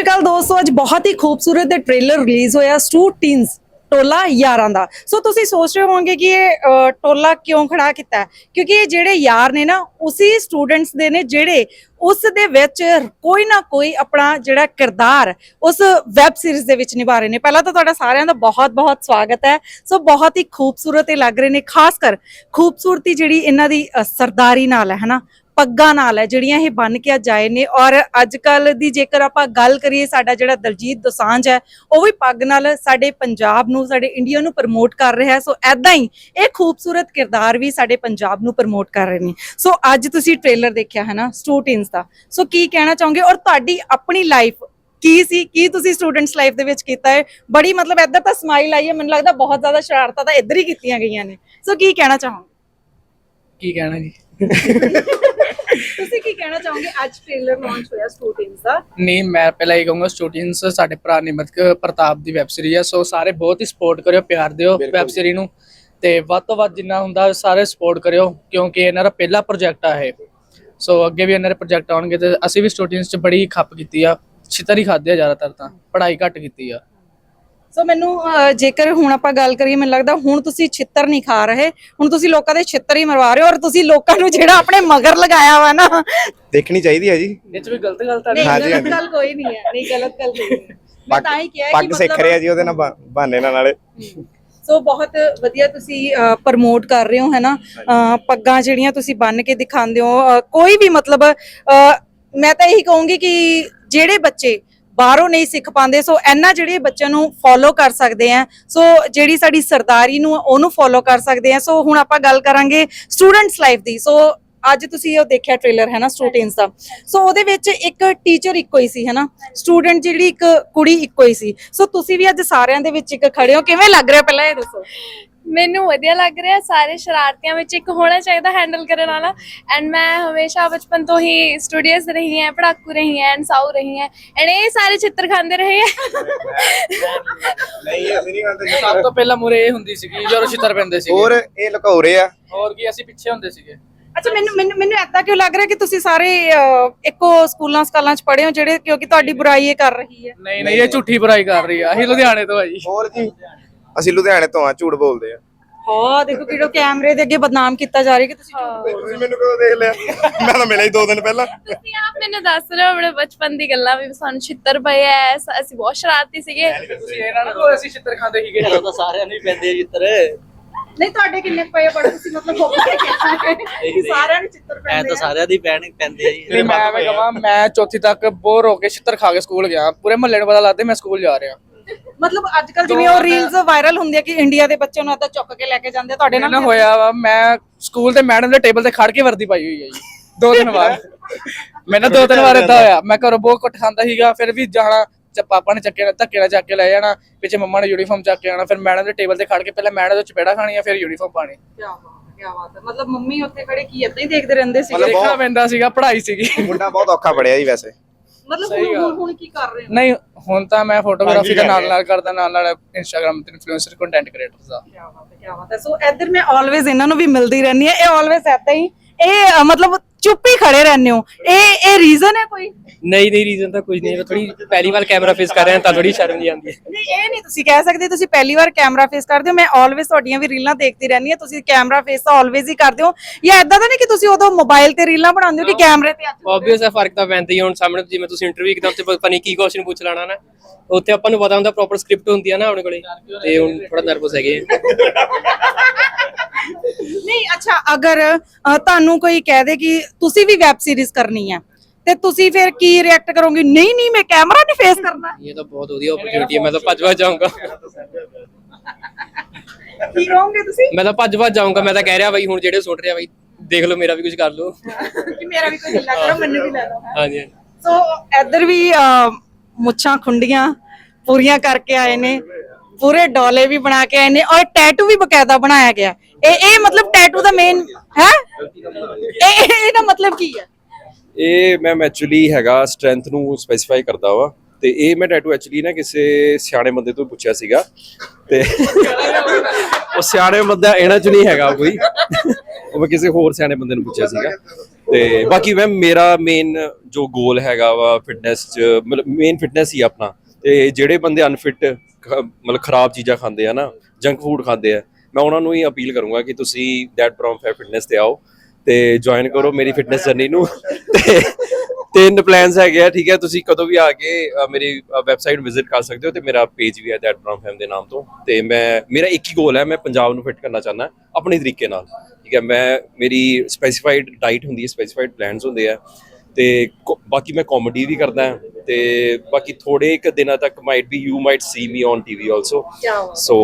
ਸ਼੍ਰੀ ਅਕਾਲ ਦੋਸਤੋ, ਅੱਜ ਬਹੁਤ ਹੀ ਖੂਬਸੂਰਤ ਦੇ ਟ੍ਰੇਲਰ ਰਿਲੀਜ਼ ਹੋਇਆ ਸਟੂ ਟੀਨਸ ਟੋਲਾ ਯਾਰਾਂ ਦਾ। ਸੋ ਤੁਸੀਂ ਸੋਚ ਰਹੇ ਹੋਵੋਗੇ ਕਿ ਇਹ ਟੋਲਾ ਕਿਉਂ ਖੜਾ ਕੀਤਾ ਕਿਉਂਕਿ ਇਹ ਜਿਹੜੇ ਯਾਰ ਨੇ ਨਾ, ਉਸੇ ਸਟੂਡੈਂਟਸ ਦੇ ਨੇ ਜਿਹੜੇ ਉਸ ਦੇ ਵਿੱਚ ਕੋਈ ਨਾ ਕੋਈ ਆਪਣਾ ਜਿਹੜਾ ਕਿਰਦਾਰ ਉਸ ਵੈਬ ਸੀਰੀਜ਼ ਦੇ ਵਿੱਚ ਨਿਭਾ ਰਹੇ ਨੇ। ਪਹਿਲਾਂ ਤਾਂ ਤੁਹਾਡਾ ਸਾਰਿਆਂ ਦਾ ਬਹੁਤ-ਬਹੁਤ ਸਵਾਗਤ ਹੈ। ਸੋ ਬਹੁਤ ਹੀ ਖੂਬਸੂਰਤ ਇਹ ਲੱਗ ਰਹੇ ਨੇ, ਖਾਸ ਕਰ ਖੂਬਸੂਰਤੀ ਜਿਹੜੀ ਇਹਨਾਂ ਦੀ ਸਰਦਾਰੀ ਨਾਲ ਹੈ, ਹਨਾ? ਪੱਗਾਂ ਨਾਲ ਹੈ, ਜਿਹੜੀਆਂ ਇਹ ਬੰਨ ਕੇ ਅੱਜ ਆਏ ਨੇ। ਔਰ ਅੱਜ ਕੱਲ ਦੀ ਜੇਕਰ ਆਪਾਂ ਗੱਲ ਕਰੀਏ, ਸਾਡਾ ਜਿਹੜਾ ਦਲਜੀਤ ਦੋਸਾਂਝ ਹੈ, ਉਹ ਵੀ ਪੱਗ ਨਾਲ ਸਾਡੇ ਪੰਜਾਬ ਨੂੰ, ਸਾਡੇ ਇੰਡੀਆ ਨੂੰ ਪ੍ਰਮੋਟ ਕਰ ਰਿਹਾ ਹੈ। ਸੋ ਐਦਾਂ ਹੀ ਇਹ ਖੂਬਸੂਰਤ ਕਿਰਦਾਰ ਵੀ ਸਾਡੇ ਪੰਜਾਬ ਨੂੰ ਪ੍ਰਮੋਟ ਕਰ ਰਹੇ ਨੇ। ਸੋ ਅੱਜ ਤੁਸੀਂ ਟ੍ਰੇਲਰ ਦੇਖਿਆ ਹੈ ਨਾ ਸਟੂਡੈਂਟਸ ਦਾ। ਸੋ ਕੀ ਕਹਿਣਾ ਚਾਹੋਗੇ? ਔਰ ਤੁਹਾਡੀ ਆਪਣੀ ਲਾਈਫ ਕੀ ਸੀ? ਕੀ ਤੁਸੀਂ ਸਟੂਡੈਂਟਸ ਲਾਈਫ ਦੇ ਵਿੱਚ ਕੀਤਾ ਹੈ? ਬੜੀ ਮਤਲਬ ਇੱਧਰ ਤਾਂ ਸਮਾਈਲ ਆਈ ਹੈ, ਮੈਨੂੰ ਲੱਗਦਾ ਬਹੁਤ ਜ਼ਿਆਦਾ ਸ਼ਰਾਰਤਾਂ ਤਾਂ ਇੱਧਰ ਹੀ ਕੀਤੀਆਂ ਗਈਆਂ ਨੇ। ਸੋ ਕੀ ਕਹਿਣਾ ਚਾਹੋਗੇ? ਕੀ ਕਹਿਣਾ ਜੀ? ਤੁਸੀਂ ਕੀ ਕਹਿਣਾ ਚਾਹੋਗੇ? ਅੱਜ ਟ੍ਰੇਲਰ ਲਾਂਚ ਹੋਇਆ ਸਟੂਡੈਂਟਸ ਦਾ। ਨਹੀਂ ਮੈਂ ਪਹਿਲਾਂ ਇਹ ਕਹੂੰਗਾ ਸਟੂਡੈਂਟਸ ਸਾਡੇ ਭਰਾ ਨਿਮਰਤ ਪ੍ਰਤਾਪ ਦੀ ਵੈਬ ਸੀਰੀਜ਼ ਹੈ ਸੋ ਸਾਰੇ ਬਹੁਤ ਹੀ ਸਪੋਰਟ ਕਰਿਓ ਪਿਆਰ ਦਿਓ ਵੈਬ ਸੀਰੀਜ਼ ਨੂੰ। ਤੇ ਵੱਧ ਤੋਂ ਵੱਧ ਜਿੰਨਾ ਹੁੰਦਾ ਸਾਰੇ ਸਪੋਰਟ ਕਰਿਓ ਕਿਉਂਕਿ ਇਹਨਾਂ ਦਾ ਪਹਿਲਾ ਪ੍ਰੋਜੈਕਟ ਆ ਇਹ। ਸੋ ਅੱਗੇ ਵੀ ਇਹਨਾਂ ਦੇ ਪ੍ਰੋਜੈਕਟ ਆਉਣਗੇ ਤੇ ਅਸੀਂ ਵੀ ਸਟੂਡੈਂਟਸ 'ਚ ਬੜੀ ਖੱਪ ਕੀਤੀ ਆ। ਛਿੱਤਰ ਹੀ ਖਾਦੇ ਆ ਜ਼ਿਆਦਾਤਰ ਤਾਂ ਪੜ੍ਹਾਈ ਘੱਟ ਕੀਤੀ ਆ। ਸੋ ਮੈਨੂੰ ਅਹ, ਜੇਕਰ ਹੁਣ ਆਪਾਂ ਗੱਲ ਕਰੀਏ ਮੈਨੂੰ ਲੱਗਦਾ ਹੁਣ ਤੁਸੀਂ ਛਿੱਤਰ ਨਹੀਂ ਖਾ ਰਹੇ। ਹੁਣ ਤੁਸੀਂ ਲੋਕਾਂ ਦੇ ਛਿੱਤਰ ਹੀ ਮਰਵਾ ਰਹੇ ਹੋ ਔਰ ਤੁਸੀਂ ਲੋਕਾਂ ਨੂੰ ਜਿਹੜਾ ਆਪਣੇ ਮਗਰ ਲਗਾਇਆ ਵਾ ਨਾ। ਦੇਖਣੀ ਚਾਹੀਦੀ ਹੈ ਜੀ। ਇਹ 'ਚ ਵੀ ਗਲਤ ਗਲਤ ਆ ਨਹੀਂ ਹਾਂਜੀ, ਗਲਤ ਹਾਂਜੀ। ਗੱਲ ਕੋਈ ਨਹੀਂ ਹੈ। ਨਹੀਂ ਗਲਤ ਗੱਲ ਕੋਈ ਨਹੀਂ ਹੈ। ਮੈਂ ਪੱਗ ਤਾਂ ਹੀ ਕਿਹਾ ਕਿ ਪੱਗ ਸਿੱਖ ਮਤਲਬ- ਰਿਹਾ ਜੀ ਉਹਦੇ ਨਾਲ ਬਾ- ਬਹਾਨੇ ਨਾਲ ਨਾਲੇ। ਸੋ ਬਹੁਤ ਵਧੀਆ ਤੁਸੀਂ ਪ੍ਰਮੋਟ ਕਰ ਰਹੇ ਹੋ ਹੈਨਾ ਅਹ, ਪੱਗਾਂ ਜਿਹੜੀਆਂ ਤੁਸੀਂ ਬੰਨ ਕੇ ਦਿਖਾਉਂਦੇ ਹੋ ਕੋਈ ਵੀ ਮਤਲਬ ਮੈਂ ਤਾਂ ਇਹੀ ਕਹੂੰਗੀ ਕਿ ਜਿਹੜੇ ਬੱਚੇ ਬਾਹਰੋਂ ਨਹੀਂ ਸਿੱਖ ਪਾਉਂਦੇ, ਸੋ ਇਹਨਾਂ ਜਿਹੜੇ ਬੱਚਿਆਂ ਨੂੰ ਫੋਲੋ ਕਰ ਸਕਦੇ ਆ, ਸੋ ਜਿਹੜੀ ਸਾਡੀ ਸਰਦਾਰੀ ਨੂੰ ਉਹਨੂੰ ਫੋਲੋ ਕਰ ਸਕਦੇ ਆ। ਸੋ ਹੁਣ ਆਪਾਂ ਗੱਲ ਕਰਾਂਗੇ ਸਟੂਡੈਂਟਸ ਲਾਈਫ ਦੀ। ਸੋ ਅੱਜ ਤੁਸੀਂ ਉਹ ਦੇਖਿਆ ਟ੍ਰੇਲਰ ਹੈ ਨਾ ਸਟੂਡੈਂਟਸ ਦਾ। ਸੋ ਉਹਦੇ ਵਿੱਚ ਇੱਕ ਟੀਚਰ ਇੱਕੋ ਹੀ ਸੀ, ਹੈ ਨਾ? ਸਟੂਡੈਂਟ ਜਿਹੜੀ ਇੱਕ ਕੁੜੀ ਇੱਕੋ ਹੀ ਸੀ। ਸੋ ਤੁਸੀਂ ਵੀ ਅੱਜ ਸਾਰਿਆਂ ਦੇ ਵਿੱਚ ਇੱਕ ਖੜੇ ਹੋ। ਕਿਵੇਂ ਲੱਗ ਰਿਹਾ? ਪਹਿਲਾਂ ਇਹ ਦੱਸੋ। ਮੈਨੂੰ ਵਧੀਆ ਲੱਗ ਰਿਹਾ ਸਾਰੇ ਸ਼ਰਾਰਤੀਆਂ ਵਿੱਚ ਇੱਕ ਹੋਣਾ ਚਾਹੀਦਾ ਹੈਂਡਲ ਕਰਨ ਵਾਲਾ। ਐਂਡ ਮੈਂ ਹਮੇਸ਼ਾ ਬਚਪਨ ਤੋਂ ਹੀ ਸਟੂਡੀਅਸ ਰਹੀ ਹਾਂ ਪੜਾਕੂ ਰਹੀ ਹਾਂ ਐਂਡ ਸਾਊ ਰਹੀ ਹਾਂ। ਐਂਡ ਇਹ ਸਾਰੇ ਚਿੱਤਰ ਖਾਂਦੇ ਰਹੇ ਹੈ ਨਹੀਂ ਅਸੀਂ ਨਹੀਂ ਕਰਦੇ ਸਭ ਤੋਂ ਪਹਿਲਾਂ ਮੁਰੇ ਇਹ ਹੁੰਦੀ ਸੀਗੀ ਜਦੋਂ ਛਿੱਤਰ ਪੈਂਦੇ ਸੀਗੇ। ਹੋਰ ਇਹ ਲੁਕਾਉ ਰਹੇ ਆ। ਹੋਰ ਕੀ ਅਸੀਂ ਪਿੱਛੇ ਹੁੰਦੇ ਸੀਗੇ। ਅੱਛਾ ਮੈਨੂੰ ਮੈਨੂੰ ਮੈਨੂੰ ਏਦਾਂ ਕਿਉਂ ਲੱਗ ਰਿਹਾ ਕਿ ਤੁਸੀਂ ਸਾਰੇ ਅਹ, ਇੱਕੋ ਸਕੂਲਾਂ ਸਕਾਲਾਂ 'ਚ ਪੜ੍ਹੇ ਹੋ ਜਿਹੜੇ ਕਿਉਂਕਿ ਤੁਹਾਡੀ ਬੁਰਾਈ ਇਹ ਕਰ ਰਹੀ ਹੈ? ਨਹੀਂ ਨਹੀਂ ਇਹ ਝੂਠੀ ਬੁਰਾਈ ਕਰ ਰਹੀ ਆ। ਅਸੀਂ ਲੁਧਿਆਣੇ ਤੋਂ ਆ ਜੀ। ਹੋਰ ਜੀ? ਅਸੀਂ ਲੁਧਿਆਣੇ ਤੋਂ ਆ ਝੂਠ ਬੋਲਦੇ ਆ। ਹਾਂ ਦੇਖੋ ਕਿਹੜਾ ਕੈਮਰੇ ਦੇ ਅੱਗੇ ਬਦਨਾਮ ਕੀਤਾ ਜਾ ਰਿਹਾ ਕਿ ਤੁਸੀਂ ਝੂਠ ਬੋਲ ਤੁਸੀਂ ਮੈਨੂੰ ਕਦੋਂ ਦੇਖ ਲਿਆ? ਮੈਂ ਤਾਂ ਮਿਲਿਆ ਹੀ ਦੋ ਦਿਨ ਪਹਿਲਾਂ। ਤੁਸੀਂ ਆਪ ਮੈਨੂੰ ਦੱਸ ਰਹੇ ਹੋ ਆਪਣੇ ਬਚਪਨ ਦੀ ਗੱਲਾਂ ਵੀ ਸਾਨੂੰ ਛਿੱਤਰ ਪਏ ਐ ਅਸੀਂ ਬਹੁਤ ਸ਼ਰਾਰਤੀ ਸੀਗੇ। ਤੁਸੀਂ ਇਹਨਾਂ ਨੂੰ ਕਹੋ ਅਸੀਂ ਛਿੱਤਰ ਖਾਂਦੇ ਸੀਗੇ ਤਾਂ ਸਾਰਿਆਂ ਨੂੰ ਹੀ ਪੈਂਦੇ ਆ ਜਿੱਤਰ ਨਹੀਂ ਤੁਹਾਡੇ ਕਿੰਨੇ ਪਏ? ਬੜੇ ਤੁਸੀਂ ਮਤਲਬ ਹੋ ਕੇ ਕਿ ਸਾਰਿਆਂ ਨੂੰ ਚਿੱਤਰ ਐ ਪੈਂਦੇ ਤਾਂ ਆ। ਸਾਰਿਆਂ ਦੀ ਪੈਣ ਪੈਂਦੇ ਆ ਜੀ। ਮੈਂ ਐਵੇਂ ਕਹਾਂ ਮੈਂ ਚੌਥੀ ਤੱਕ ਬੋਰ ਹੋ ਕੇ ਛਿੱਤਰ ਖਾ ਕੇ ਸਕੂਲ ਗਿਆ। ਪੂਰੇ ਮਹੱਲੇ ਨੂੰ ਪਤਾ ਲੱਗਦਾ ਮੈਂ ਸਕੂਲ ਜਾ ਰਿਹਾ। ਮਤਲਬ ਅੱਜ ਕੱਲ ਜਿਵੇਂ ਉਹ ਰੀਲਸ ਵਾਇਰਲ ਹੁੰਦੀਆਂ ਕਿ ਇੰਡੀਆ ਦੇ ਬੱਚੇ ਨੂੰ ਏਦਾਂ ਚੁੱਕ ਕੇ ਲੈ ਕੇ ਜਾਂਦੇ ਆ, ਤੁਹਾਡੇ ਨਾਲ ਨਾ ਵੀ ਹੋਇਆ ਵਾ ਮੈਂ ਸਕੂਲ ਦੇ ਮੈਡਮ ਦੇ ਟੇਬਲ ਤੇ ਖੜ ਕੇ ਵਰਦੀ ਪਾਈ ਹੋਈ ਹੈ ਜੀ ਦੋ ਦਿਨ ਬਾਅਦ। ਮੈਂ ਨਾ ਦੋ ਤਿੰਨ ਵਾਰ ਏਦਾਂ ਹੋਇਆ ਮੈਂ ਘਰੋਂ ਬਹੁਤ ਕੁੱਟ ਖਾਂਦਾ ਸੀਗਾ ਫਿਰ ਵੀ ਜਾਣਾ ਚ ਪਾਪਾ ਨੇ ਚੱਕੇ ਧੱਕੇ ਨਾਲ ਚੱਕ ਕੇ ਲੈ ਜਾਣਾ ਪਿੱਛੇ ਮੰਮਾ ਨੇ ਯੂਨੀਫਾਰਮ ਚੱਕ ਕੇ ਆਣਾ ਫਿਰ ਮੈਡਮ ਦੇ ਟੇਬਲ ਤੇ ਖੜ ਕੇ ਪਹਿਲਾਂ ਮੈਡਮ ਦੇ ਚਪੇੜਾ ਖਾਣੀਆਂ ਫਿਰ ਯੂਨੀਫਾਰਮ ਪਾਣੀ। ਕੀ ਬਾਤ ਹੈ ਕੀ ਬਾਤ ਹੈ। ਮਤਲਬ ਮੰਮੀ ਉੱਥੇ ਖੜੇ ਕੀ ਏਦਾਂ ਹੀ ਦੇਖਦੇ ਰਹਿੰਦੇ ਸੀ ਮਤਲਬ ਦੇਖਣਾ ਬਹੁਤ- ਪੈਂਦਾ ਸੀਗਾ ਪੜ੍ਹਾਈ ਸੀਗੀ। ਮੁੰਡਾ ਬਹੁਤ ਔਖਾ ਪੜਿਆ ਜੀ ਵੈਸੇ। ਮਤਲਬ ਸਹੀ ਹੁਣ ਗੱਲ। ਹੁਣ- ਹੁਣ ਕੀ ਕਰ ਰਹੇ ਹੋ? ਨਹੀਂ ਹੁਣ ਤਾਂ ਮੈਂ ਫੋਟੋਗ੍ਰਾਫੀ ਦੇ ਨਾਲ ਨਾਲ ਕਰਦਾ ਨਾਲ ਨਾਲ ਇੰਸਟਾਗ੍ਰam ਤੇ ਇਨਫਲੂਐਂਸਰ ਕੰਟੈਂਟ ਕ੍ਰੀਏਟਰਸ ਦਾ। ਕੀ ਬਾਤ ਹੈ ਕੀ ਬਾਤ ਹੈ। ਸੋ ਇੱਧਰ ਮੈਂ ਆਲਵੇਜ਼ ਇਹਨਾਂ ਨੂੰ ਵੀ ਮਿਲਦੀ ਰਹਿੰਦੀ ਹੈ। ਇਹ ਆਲਵੇਜ਼ ਏਦਾਂ ਹੀ ਇਹ ਅ, ਮਤਲਬ ਚੁੱਪ ਹੀ ਖੜੇ ਰਹਿੰਦੇ ਹੋ। ਇਹ ਇਹ ਰੀਜ਼ਨ ਹੈ ਕੋਈ? ਨਹੀਂ ਨਹੀਂ ਰੀਜ਼ਨ ਤਾਂ ਕੁਝ ਨਹੀਂ ਹੈ। ਥੋੜੀ ਪਹਿਲੀ ਵਾਰ ਕੈਮਰਾ ਫੇਸ ਕਰ ਰਹੇ ਹਾਂ ਤਾਂ ਥੋੜੀ ਸ਼ਰਮ ਜੀ ਆਉਂਦੀ ਹੈ। ਨਹੀਂ ਇਹ ਨਹੀਂ ਤੁਸੀਂ ਕਹਿ ਸਕਦੇ ਤੁਸੀਂ ਪਹਿਲੀ ਵਾਰ ਕੈਮਰਾ ਫੇਸ ਕਰਦੇ ਹੋ। ਮੈਂ ਆਲਵੇਜ਼ ਤੁਹਾਡੀਆਂ ਵੀ ਰੀਲਾਂ ਦੇਖਦੀ ਰਹਿੰਦੀ ਹਾਂ। ਤੁਸੀਂ ਕੈਮਰਾ ਫੇਸ ਤਾਂ ਆਲਵੇਜ਼ ਹੀ ਕਰਦੇ ਹੋ। ਜਾਂ ਐਦਾਂ ਤਾਂ ਨਹੀਂ ਕਿ ਤੁਸੀਂ ਉਦੋਂ ਮੋਬਾਈਲ ਤੇ ਰੀਲਾਂ ਬਣਾਉਂਦੇ ਹੋ ਕਿ ਕੈਮਰੇ ਤੇ ਹੱਥ ਆਬਵੀਅਸ ਹੈ ਫ਼ਰਕ ਤਾਂ ਪੈਂਦਾ ਹੀ ਹੈ। ਹੁਣ ਸਾਹਮਣੇ ਜਿਵੇਂ ਤੁਸੀਂ ਇੰਟਰਵਿਊ ਇੱਕਦਮ ਤੇ ਪਤਾ ਨਹੀਂ ਕੀ ਕੁਐਸਚਨ ਪੁੱਛ ਲੈਣਾ ਨਾ। ਉੱਥੇ ਆਪਾਂ ਨੂੰ ਪਤਾ ਹੁੰਦਾ ਪ੍ਰੋਪਰ ਸਕ੍ਰਿਪਟ ਹੁੰਦੀ ਆ ਨਾ ਆਪਣੇ ਕੋਲੇ। ਤੇ ਹੁਣ ਥੋੜਾ ਨਰਵਸ ਹੈਗੇ ਆ। ਨਹੀਂ ਅੱਛਾ ਅਗਰ ਤੁਹਾਨੂੰ ਕੋਈ ਕਹਿ ਦੇ ਕਿ ਤੁਸੀਂ ਵੀ ਵੈਬ ਸੀਰੀਜ਼ ਕਰਨੀ ਹੈ ਤੇ ਤੁਸੀਂ ਫਿਰ ਕੀ ਰਿਐਕਟ ਕਰੋਗੇ? ਨਹੀਂ ਨਹੀਂ ਮੈਂ ਕੈਮਰਾ ਨਹੀਂ ਫੇਸ ਕਰਨਾ। ये तो बहुत वधिया अपॉर्चुनिटी है मैं तो भज भज ਕੀ ਕਹੋਗੇ ਤੁਸੀਂ? मैं तो भज भज जाऊंगा मैं तो कह रहा भाई हूं जेडे सुन रहे हैं भाई देख लो मेरा भी कुछ ਕਿ ਮੇਰਾ ਵੀ ਕੋਈ ਹਿੱਲਾ ਕਰੋ ਮੈਨੂੰ ਵੀ ਲੈ ਲਓ हाँ जी ਸੋ ਇੱਧਰ ਵੀ ਮੁੱਛਾਂ ਖੁੰਡੀਆਂ ਪੂਰੀਆਂ ਕਰਕੇ ਆਏ ਨੇ। ਪੂਰੇ ਡੋਲੇ ਵੀ ਬਣਾ ਕੇ ਆਏ ਨੇ ਔਰ ਟੈਟੂ ਵੀ ਬਕਾਇਦਾ ਬਣਾਇਆ ਗਿਆ। ਇਹ ਇਹ ਮਤਲਬ ਟੈਟੂ ਦਾ ਮੇਨ ਹੈ? ਇਹ ਇਹਦਾ ਮਤਲਬ ਕੀ ਹੈ? ਇਹ ਮੈਮ ਐਕਚੁਅਲੀ ਹੈਗਾ ਸਟਰੈਂਥ ਨੂੰ ਸਪੈਸੀਫਾਈ ਕਰਦਾ ਵਾ। ਤੇ ਇਹ ਮੈਂ ਟੈਟੂ ਐਕਚੁਅਲੀ ਨਾ ਕਿਸੇ ਸਿਆਣੇ ਬੰਦੇ ਤੋਂ ਪੁੱਛਿਆ ਸੀਗਾ। ਤੇ ਉਹ ਸਿਆਣੇ ਬੰਦਾ ਇਹਨਾਂ ਚ ਨਹੀਂ ਹੈਗਾ ਕੋਈ। ਉਹ ਮੈਂ ਕਿਸੇ ਹੋਰ ਸਿਆਣੇ ਬੰਦੇ ਨੂੰ ਪੁੱਛਿਆ ਸੀਗਾ। ਤੇ ਬਾਕੀ ਮੈਂ ਮੇਰਾ ਮੇਨ ਜੋ ਗੋਲ ਹੈਗਾ ਵਾ ਫਿਟਨੈਸ ਚ, ਮਤਲਬ ਮੇਨ ਫਿਟਨੈਸ ਹੀ ਆਪਣਾ। ਤੇ ਜਿਹੜੇ ਬੰਦੇ ਅਨਫਿਟ ਮਤਲਬ ਖਰਾਬ ਚੀਜ਼ਾਂ ਖਾਂਦੇ ਆ ਨਾ ਜੰਕ ਫੂਡ ਖਾਂਦੇ ਆ, ਮੈਂ ਉਹਨਾਂ ਨੂੰ ਹੀ ਅਪੀਲ ਕਰੂੰਗਾ ਕਿ ਤੁਸੀਂ ਦੈਟ ਪ੍ਰੋਮ ਫੈਟ ਫਿਟਨੈਸ ਤੇ ਆਓ ਤੇ ਜੁਆਇਨ ਕਰੋ ਮੇਰੀ ਫਿਟਨੈਸ ਜਰਨੀ ਨੂੰ। ਤੇ ਤਿੰਨ ਪਲਾਨਸ ਹੈਗੇ ਆ, ਠੀਕ ਹੈ, ਤੁਸੀਂ ਕਦੋਂ ਵੀ ਆ ਕੇ ਮੇਰੀ ਵੈਬਸਾਈਟ ਵਿਜ਼ਿਟ ਕਰ ਸਕਦੇ ਹੋ ਤੇ ਮੇਰਾ ਪੇਜ ਵੀ ਹੈ ਦੈਟ ਪ੍ਰੋਮ ਫੈਮ ਦੇ ਨਾਮ ਤੋਂ। ਤੇ ਮੈਂ, ਮੇਰਾ ਇੱਕ ਹੀ ਗੋਲ ਹੈ, ਮੈਂ ਪੰਜਾਬ ਨੂੰ ਫਿਟ ਕਰਨਾ ਚਾਹੁੰਦਾ, ਆਪਣੇ ਤਰੀਕੇ ਨਾਲ। ਠੀਕ ਹੈ, ਮੈਂ, ਮੇਰੀ ਸਪੈਸੀਫਾਈਡ ਡਾਈਟ ਹੁੰਦੀ ਹੈ ਸਪੈਸੀਫਾਈਡ ਪਲਾਨਸ ਹੁੰਦੇ ਆ। ਤੇ ਬਾਕੀ ਮੈਂ ਕਾਮੇਡੀ ਵੀ ਕਰਦਾ ਹਾਂ ਤੇ ਬਾਕੀ ਥੋੜੇ ਇੱਕ ਦਿਨਾਂ ਤੱਕ might be you might see me on TV also so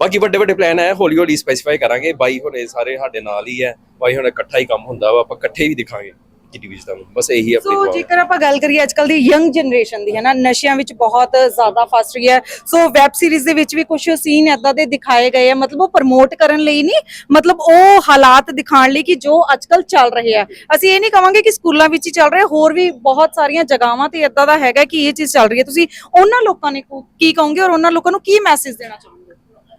ਬਾਕੀ ਵੱਡੇ ਵੱਡੇ ਪਲਾਨ ਹੈ ਹੌਲੀ ਹੌਲੀ ਸਪੈਸੀਫਾਈ ਕਰਾਂਗੇ ਬਾਈ ਹੁਣੇ ਸਾਰੇ ਸਾਡੇ ਨਾਲ ਹੀ ਹੈ ਬਾਈ ਹੁਣ ਇਕੱਠਾ ਹੀ ਕੰਮ ਹੁੰਦਾ ਵਾ ਆਪਾਂ ਇਕੱਠੇ ਵੀ ਦਿਖਾਂਗੇ। ਟੀਵੀ 'ਚ ਤੁਹਾਨੂੰ ਬਸ ਇਹੀ ਆਪਣੀ ਸੋ ਜੇਕਰ ਆਪਾਂ ਗੱਲ ਕਰੀਏ ਅੱਜਕੱਲ ਦੀ ਯੰਗ ਜਨਰੇਸ਼ਨ ਦੀ ਹੈ ਨਾ ਨਸ਼ਿਆਂ ਵਿੱਚ ਬਹੁਤ ਜ਼ਿਆਦਾ ਫਸ ਰਹੀ ਹੈ। ਸੋ ਵੈਬ ਸੀਰੀਜ਼ ਦੇ ਵਿੱਚ ਵੀ ਕੁਝ ਸੀਨ ਐਦਾਂ ਦੇ ਦਿਖਾਏ ਗਏ ਆ ਮਤਲਬ ਉਹ ਪ੍ਰਮੋਟ ਕਰਨ ਲਈ ਨਹੀਂ ਮਤਲਬ ਉਹ ਹਾਲਾਤ ਦਿਖਾਉਣ ਲਈ ਕਿ ਜੋ ਅੱਜਕੱਲ ਚੱਲ ਰਹੇ ਆ। ਅਸੀਂ ਇਹ ਨਹੀਂ ਕਵਾਂਗੇ ਕਿ ਸਕੂਲਾਂ ਵਿੱਚ ਹੀ ਚੱਲ ਰਿਹਾ ਹੋਰ ਵੀ ਬਹੁਤ ਸਾਰੀਆਂ ਜਗ੍ਹਾਵਾਂ ਤੇ ਐਦਾਂ ਦਾ ਹੈਗਾ ਕਿ ਇਹ ਚੀਜ਼ ਚੱਲ ਰਹੀ ਹੈ। ਤੁਸੀਂ ਉਹਨਾਂ ਲੋਕਾਂ ਨੇ ਕੋ- ਕਹੋਗੇ ਔਰ ਉਹਨਾਂ ਲੋਕਾਂ ਨੂੰ ਕੀ ਮੈਸੇਜ ਦੇਣਾ ਚਾਹੋਗੇ?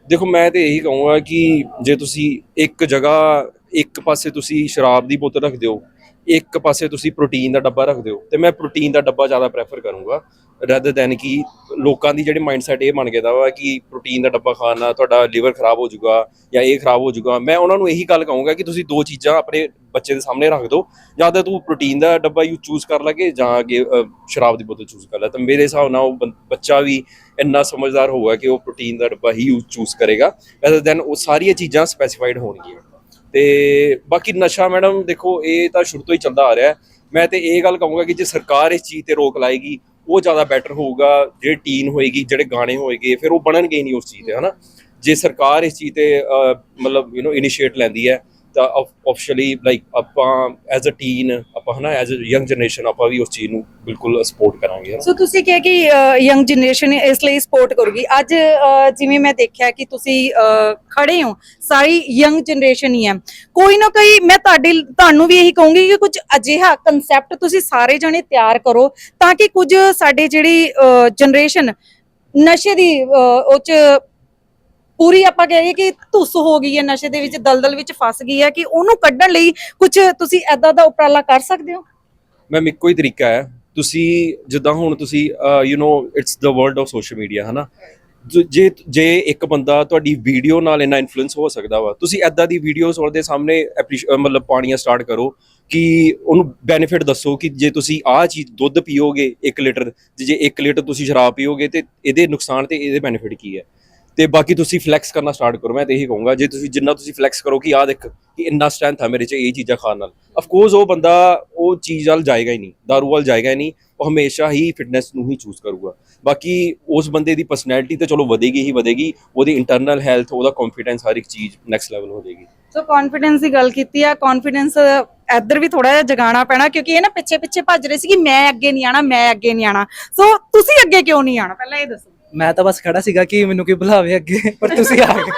ਦੇਖੋ ਮੈਂ ਤੇ ਇਹੀ ਕਹੂੰਗਾ ਕਿ ਜੇ ਤੁਸੀਂ ਇੱਕ ਜਗ੍ਹਾ ਇੱਕ ਪਾਸੇ ਤੁਸੀਂ ਸ਼ਰਾਬ ਦੀ ਬੋਤਲ ਰੱਖਦੇ ਹੋ ਇੱਕ ਪਾਸੇ ਤੁਸੀਂ ਪ੍ਰੋਟੀਨ ਦਾ ਡੱਬਾ ਰੱਖਦੇ ਹੋ, ਤੇ ਮੈਂ ਪ੍ਰੋਟੀਨ ਦਾ ਡੱਬਾ ਜ਼ਿਆਦਾ ਪ੍ਰੈਫਰ ਕਰੂੰਗਾ ਰਦਰ ਦੈਨ ਕਿ ਲੋਕਾਂ ਦੀ ਜਿਹੜੀ ਮਾਈਂਡਸੈਟ ਇਹ ਬਣ ਗਿਆ ਦਾ ਵਾ ਕਿ ਪ੍ਰੋਟੀਨ ਦਾ ਡੱਬਾ ਖਾਣ ਨਾਲ ਤੁਹਾਡਾ ਲਿਵਰ ਖਰਾਬ ਹੋ ਜਾਊਗਾ ਜਾਂ ਇਹ ਖਰਾਬ ਹੋ ਜਾਊਗਾ। ਮੈਂ ਉਹਨਾਂ ਨੂੰ ਇਹੀ ਗੱਲ ਕਹੂੰਗਾ ਕਿ ਤੁਸੀਂ ਦੋ ਚੀਜ਼ਾਂ ਆਪਣੇ ਬੱਚੇ ਦੇ ਸਾਹਮਣੇ ਰੱਖ ਦਿਓ, ਜਾਂ ਤਾਂ ਤੂੰ ਪ੍ਰੋਟੀਨ ਦਾ ਡੱਬਾ ਯੂ ਚੂਜ਼ ਕਰ ਲਗੇ ਜਾਂ ਅੱਗੇ ਸ਼ਰਾਬ ਦੀ ਬੋਤਲ ਚੂਜ਼ ਕਰ ਲੈ। ਤਾਂ ਮੇਰੇ ਹਿਸਾਬ ਨਾਲ ਉਹ ਬੱਚਾ ਵੀ ਇੰਨਾ ਸਮਝਦਾਰ ਹੋਊਗਾ ਕਿ ਉਹ ਪ੍ਰੋਟੀਨ ਦਾ ਡੱਬਾ ਹੀ ਯੂ ਚੂਜ਼ ਕਰੇਗਾ ਰਦਰ ਦੈਨ ਉਹ ਸਾਰੀਆਂ ਚੀਜ਼ਾਂ ਸਪੈਸੀਫਾਈਡ ਹੋਣਗੀਆਂ। ਤੇ ਬਾਕੀ ਨਸ਼ਾ ਮੈਡਮ, ਦੇਖੋ, ਇਹ ਤਾਂ ਸ਼ੁਰੂ ਤੋਂ ਹੀ ਚੱਲਦਾ ਆ ਰਿਹਾ। ਮੈਂ ਤੇ ਇਹ ਗੱਲ ਕਹੂੰਗਾ ਕਿ ਜੇ ਸਰਕਾਰ ਇਸ ਚੀਜ਼ ਤੇ ਰੋਕ ਲਾਏਗੀ, ਉਹ ਜ਼ਿਆਦਾ ਬੈਟਰ ਹੋਊਗਾ। ਜਿਹੜੇ ਟੀਨ ਹੋਏਗੀ, ਜਿਹੜੇ ਗਾਣੇ ਹੋਏਗੇ, ਫਿਰ ਉਹ ਬਣਨਗੇ ਹੀ ਨਹੀਂ ਉਸ ਚੀਜ਼ ਤੇ, ਹਨਾ? ਜੇ ਸਰਕਾਰ ਇਸ ਚੀਜ਼ ਤੇ ਮਤਲਬ ਯੂ نو ਇਨੀਸ਼ੀਏਟ ਲੈਂਦੀ ਹੈ ਤਾਂ ਆਫੀਸ਼ੀਅਲੀ ਲਾਈਕ ਆਪਾਂ ਐਜ਼ ਅ ਟੀਨ ਆਪਾਂ ਹਨਾ ਐਜ਼ ਅ ਯੰਗ ਜਨਰੇਸ਼ਨ ਆਪਾਂ ਵੀ ਉਸ ਚੀਜ਼ ਨੂੰ ਬਿਲਕੁਲ ਸਪੋਰਟ ਕਰਾਂਗੇ ਸੋ ਤੁਸੀਂ ਕਿਹਾ ਕਿ ਯੰਗ ਜਨਰੇਸ਼ਨ ਇਸ ਲਈ ਸਪੋਰਟ ਕਰੂਗੀ। ਅੱਜ ਜਿਵੇਂ ਮੈਂ ਦੇਖਿਆ ਕਿ ਤੁਸੀਂ ਖੜੇ ਹੋ ਸਾਰੀ ਯੰਗ ਜਨਰੇਸ਼ਨ ਹੀ ਹੈ। ਕੋਈ ਨਾ ਕੋਈ ਮੈਂ ਤੁਹਾਡੇ ਤੁਹਾਨੂੰ ਵੀ ਇਹੀ ਕਹੂੰਗੀ ਕਿ ਕੁਝ ਅਜਿਹਾ ਕਨਸੈਪਟ ਤੁਸੀਂ ਸਾਰੇ ਜਣੇ ਤਿਆਰ ਕਰੋ ਤਾਂ ਕਿ ਕੁਝ ਸਾਡੇ ਜਿਹੜੀ ਜਨਰੇਸ਼ਨ ਨਸ਼ੇ ਦੀ ਅ, ਉਹ ਚ ਪੂਰੀ ਆਪਾਂ ਕਹੀਏ ਕਿ ਧੁੱਸ ਹੋ ਗਈ ਹੈ, ਨਸ਼ੇ ਦੇ ਵਿੱਚ, ਦਲਦਲ ਵਿੱਚ ਫਸ ਗਈ ਹੈ, ਕਿ ਉਹਨੂੰ ਕੱਢਣ ਲਈ ਕੁਝ ਤੁਸੀਂ ਐਦਾਂ ਦਾ ਉਪਰਾਲਾ ਕਰ ਸਕਦੇ ਹੋ? ਮੈਮ ਇੱਕੋ ਹੀ ਤਰੀਕਾ ਹੈ। ਤੁਸੀਂ ਜਿੱਦਾਂ ਹੁਣ ਤੁਸੀਂ you know it's the world of social media ਹਨਾ? ਜੇ ਜੇ ਇੱਕ ਬੰਦਾ ਤੁਹਾਡੀ ਵੀਡੀਓ ਨਾਲ ਇੰਨਾ ਇਨਫਲੂਐਂਸ ਹੋ ਸਕਦਾ ਵਾ, ਤੁਸੀਂ ਐਦਾਂ ਦੀ ਵੀਡੀਓਜ਼ ਉਹਦੇ ਸਾਹਮਣੇ ਮਤਲਬ ਪਾਣੀਆਂ ਸਟਾਰਟ ਕਰੋ ਕਿ ਉਹਨੂੰ ਬੈਨੀਫਿਟ ਦੱਸੋ ਕਿ ਜੇ ਤੁਸੀਂ ਆਹ ਚੀਜ਼ ਦੁੱਧ ਪੀਓਗੇ 1 ਲੀਟਰ ਜੇ 1 ਲੀਟਰ ਤੁਸੀਂ ਸ਼ਰਾਬ ਪੀਓਗੇ ਤੇ ਇਹਦੇ ਨੁਕਸਾਨ ਤੇ ਇਹਦੇ ਬੈਨੀਫਿਟ ਕੀ ਹੈ? ਤੇ ਬਾਕੀ ਤੁਸੀਂ ਫਲੈਕਸ ਕਰਨਾ ਸਟਾਰਟ ਕਰੋ, ਮੈਂ ਤੇ ਇਹੀ ਕਹੂੰਗਾ, ਜੇ ਤੁਸੀਂ ਜਿੰਨਾ ਤੁਸੀਂ ਫਲੈਕਸ ਕਰੋ ਕਿ ਆਹ ਦੇਖ ਕਿ ਇੰਨਾ ਸਟਰੈਂਥ ਆ ਮੇਰੇ 'ਚ ਇਹ ਚੀਜ਼ਾਂ ਖਾਣ ਨਾਲ। ਆਫ ਕੋਰਸ ਉਹ ਬੰਦਾ ਉਹ ਚੀਜ਼ ਵੱਲ ਜਾਏਗਾ ਹੀ ਨਹੀਂ ਦਾਰੂ ਵੱਲ ਜਾਏਗਾ ਹੀ ਨਹੀਂ, ਉਹ ਹਮੇਸ਼ਾ ਹੀ ਫਿਟਨੈਸ ਨੂੰ ਹੀ ਚੂਜ਼ ਕਰੂਗਾ। ਬਾਕੀ ਉਸ ਬੰਦੇ ਦੀ ਪਰਸਨੈਲਿਟੀ ਤੇ ਚਲੋ ਵਧੇਗੀ ਹੀ ਵਧੇਗੀ, ਉਹਦੀ ਇੰਟਰਨਲ ਹੈਲਥ ਉਹਦਾ ਕੌਨਫੀਡੈਂਸ ਹਰ ਇੱਕ ਚੀਜ਼ ਨੈਕਸਟ ਲੈਵਲ ਹੋ ਜਾਏਗੀ ਸੋ ਕੌਨਫੀਡੈਂਸ ਦੀ ਗੱਲ ਕੀਤੀ ਆ ਕੌਨਫੀਡੈਂਸ ਇੱਧਰ ਵੀ ਥੋੜਾ ਜਿਹਾ ਜਗਾਉਣਾ ਪੈਣਾ, ਕਿਉਂਕਿ ਇਹ ਨਾ ਪਿੱਛੇ ਪਿੱਛੇ ਭੱਜ ਰਹੇ ਸੀ ਕਿ ਮੈਂ ਅੱਗੇ ਨਹੀਂ ਆਣਾ ਮੈਂ ਅੱਗੇ ਨਹੀਂ ਆਣਾ ਸੋ ਤੁਸੀਂ ਅੱਗੇ ਕਿਉਂ ਨਹੀਂ ਆਣਾ ਪਹਿਲਾਂ ਇਹ ਦੱਸੋ। ਮੈਂ ਤਾਂ ਬਸ ਖੜਾ ਸੀਗਾ ਕਿ ਮੈਨੂੰ ਕੋਈ ਬੁਲਾਵੇ ਅੱਗੇ ਪਰ ਤੁਸੀਂ ਆ ਗਏ।